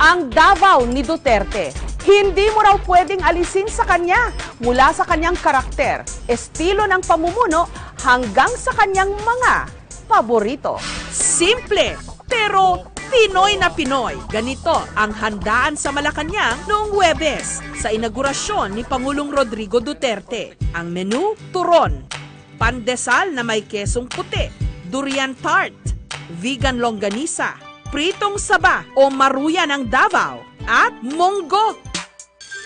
ang Davao ni Duterte. Hindi mo raw pwedeng alisin sa kanya mula sa kanyang karakter, estilo ng pamumuno hanggang sa kanyang mga paborito. Simple, pero Pinoy na Pinoy. Ganito ang handaan sa Malacanang noong Huwebes sa inaugurasyon ni Pangulong Rodrigo Duterte. Ang menu, turon, pandesal na may kesong puti, durian tart, vegan longganisa, pritong saba o maruya ng Davao, at monggo.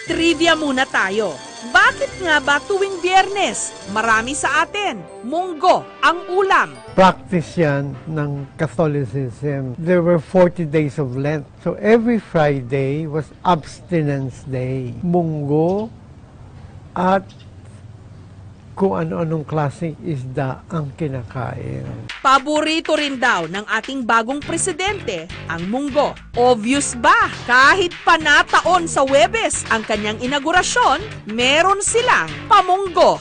Trivia muna tayo. Bakit nga ba tuwing biyernes, marami sa atin, munggo ang ulam? practice yan ng Catholicism. There were 40 days of Lent. So every Friday was abstinence day. Munggo at kung ano-anong klaseng isda ang kinakain. Paborito rin daw ng ating bagong presidente ang munggo. Obvious ba? Kahit panataon sa Webes ang kanyang inaugurasyon, meron silang pamunggo.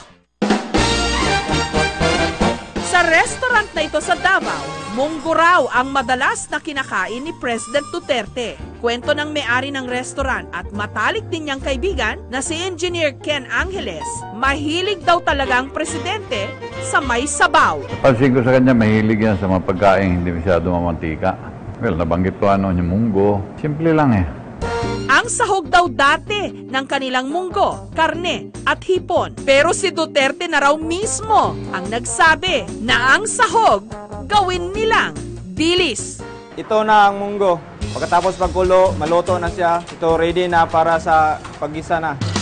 Sa restaurant na ito sa Davao, munggo raw ang madalas na kinakain ni President Duterte. Kwento ng may-ari ng restaurant at matalik din niyang kaibigan na si Engineer Ken Angeles, mahilig daw talaga ang presidente sa may sabaw. Pansin ko sa kanya, mahilig yan sa mga pagkain, hindi masyado mamantika. Well, nabanggit ko ano, yung munggo. Simple lang eh. Ang sahog daw dati ng kanilang munggo, karne at hipon. Pero si Duterte na raw mismo ang nagsabi na ang sahog gawin nilang dilis. Ito na ang munggo. Pagkatapos pagkulo, maluto na siya. Ito ready na para sa paggisa na.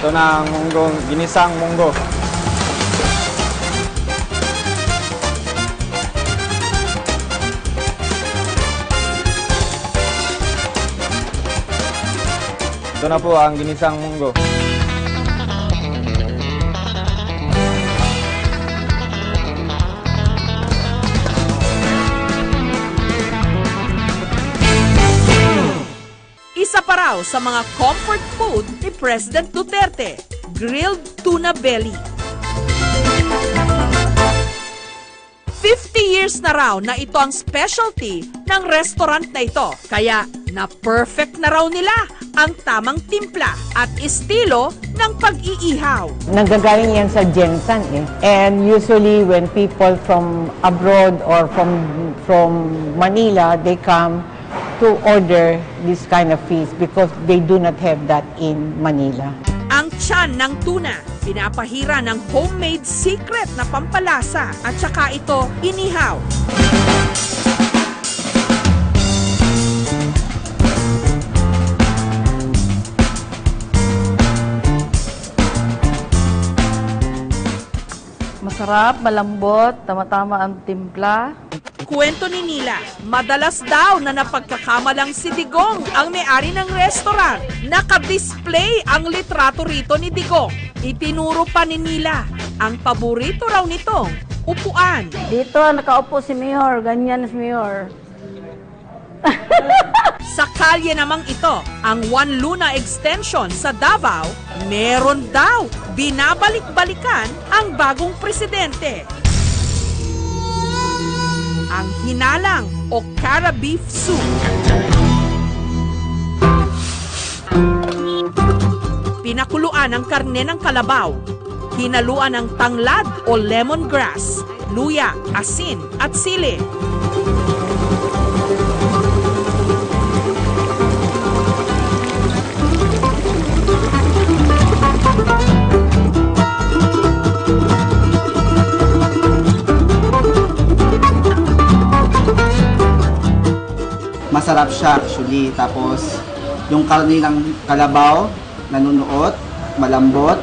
Ito na ang munggo, ginisang munggo. Ito na po ang ginisang munggo. Pa raw sa mga comfort food ni President Duterte, grilled tuna belly. 50 years na raw na ito ang specialty ng restaurant na ito. Kaya na perfect na raw nila ang tamang timpla at estilo ng pag-iihaw. Nanggagaling yan sa Jensan eh. And usually when people from abroad or from from Manila, they come to order this kind of feast because they do not have that in Manila. Ang tiyan ng tuna, pinapahira ng homemade secret na pampalasa at saka ito inihaw. Masarap, malambot, tama-tama ang timpla. Kwento ni Nila, madalas daw na napagkakamalang si Digong ang may-ari ng restaurant. Naka-display ang litrato rito ni Digong. Itinuro pa ni Nila ang paborito raw nitong upuan. Dito, nakaupo si Mayor. Ganyan si Mayor. Sa kalye namang ito, ang One Luna Extension sa Davao, meron daw binabalik-balikan ang bagong presidente. Ang hinalang o cara beef soup. Pinakuluan ang karne ng kalabaw. Hinaluan ng tanglad o lemongrass, luya, asin at sili. Masarap siya actually. Tapos, yung karne ng kalabaw, nanunuot, malambot.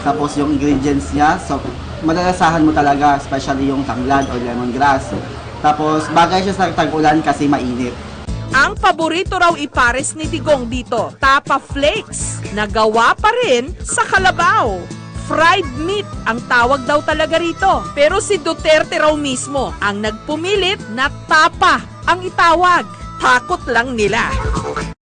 Tapos, yung ingredients niya, so, malalasahan mo talaga, especially yung tanglad or lemongrass. Tapos, bagay siya sa tag-ulan kasi mainit. Ang paborito raw ipares ni Digong dito, tapa flakes, na gawa pa rin sa kalabaw. Fried meat ang tawag daw talaga rito. Pero si Duterte raw mismo ang nagpumilit na tapa ang itawag. Takot lang nila.